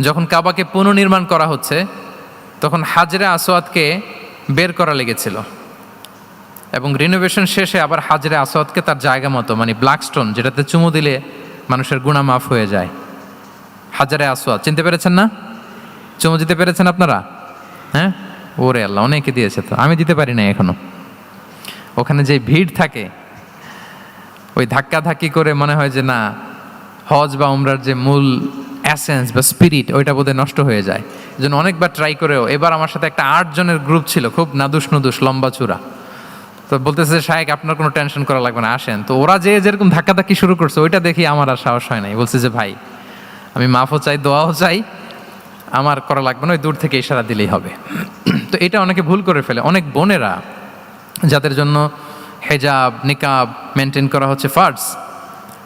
যখন কাবাকে পুনর্নির্মাণ করা হচ্ছে, তখন হাজরা আসওয়াদকে বের করা লেগেছিল। এবং রিনোভেশন শেষে আবার হাজরা আসওয়াদকে তার জায়গা মতো মানে ব্ল্যাক স্টোন যেটাতে চুমু দিলে মানুষের গুণা মাফ হয়ে যায়। হাজারে আসওয়াদ, চিনতে পেরেছেন না? চুমু দিতে পেরেছেন আপনারা? হ্যাঁ? ওরে আল্লাহ, অনেকে দিয়েছে তো, আমি দিতে পারি না এখনও। ওখানে যে ভিড় থাকে, ওই ধাক্কা ধাক্কি করে মনে হয় যে না, হজ বা উমরার যে মূল অ্যাসেন্স বা স্পিরিট ওইটা বোধহয় নষ্ট হয়ে যায়। জন্য অনেকবার ট্রাই করেও এবার আমার সাথে একটা আট জনের গ্রুপ ছিল খুব নাদুস নুদুস লম্বা চূড়া। তো বলতেছে যে, শায়েক আপনার কোনো টেনশন করা লাগবে না আসেন। তো ওরা যে যেরকম ধাক্কাধাক্কি শুরু করছে ওইটা দেখি আমার আর সাহস হয় নাই। বলছে যে ভাই আমি মাফও চাই দোয়াও চাই আমার করা লাগবে না ওই দূর থেকে ইশারা দিলেই হবে। তো এটা অনেকে ভুল করে ফেলে। অনেক বোনেরা যাদের জন্য হেজাব নিকাব মেনটেন করা হচ্ছে ফার্স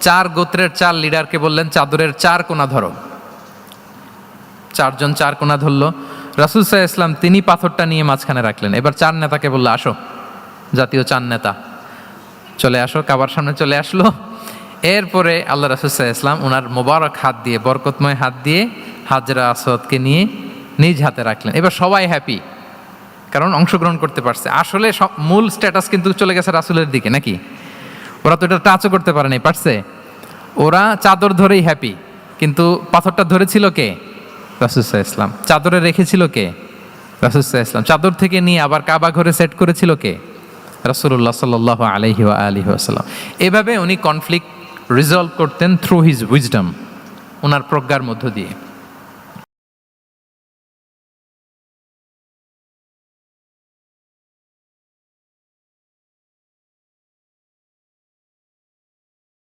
চার গোত্রের চার লিডারকে বললেন, চাদরের চার কোনা ধরো। চারজন চার কোনা ধরলো। রাসুল সাহা ইসলাম তিনি পাথরটা নিয়ে মাঝখানে রাখলেন। এবার চার নেতাকে বলল, আসো, জাতীয় চার নেতা, চলে আসো, কাবার সামনে চলে আসলো। এরপরে আল্লাহ রাসুল সাহা ইসলাম ওনার মোবারক হাত দিয়ে, বরকতময় হাত দিয়ে হাজরা আসাদকে নিয়ে নিজ হাতে রাখলেন। এবার সবাই হ্যাপি কারণ অংশগ্রহণ করতে পারছে। আসলে সব- মূল স্ট্যাটাস কিন্তু চলে গেছে রাসুলের দিকে, নাকি? ওরা তো এটা টাচও করতে পারে নাই, পারছে? ওরা চাদর ধরেই হ্যাপি কিন্তু পাথরটা ধরেছিল কে? রাসুসাহ ইসলাম চাদরে রেখেছিল কে? রাসুসাহ ইসলাম চাদর থেকে নিয়ে আবার কাবা ঘরে সেট করেছিল কে? রাসুল্লাহ সাল্লাহ আলহি আলহি আসাল্লাম এভাবে উনি কনফ্লিক্ট রিজলভ করতেন থ্রু হিজ উইজডম ওনার প্রজ্ঞার মধ্য দিয়ে।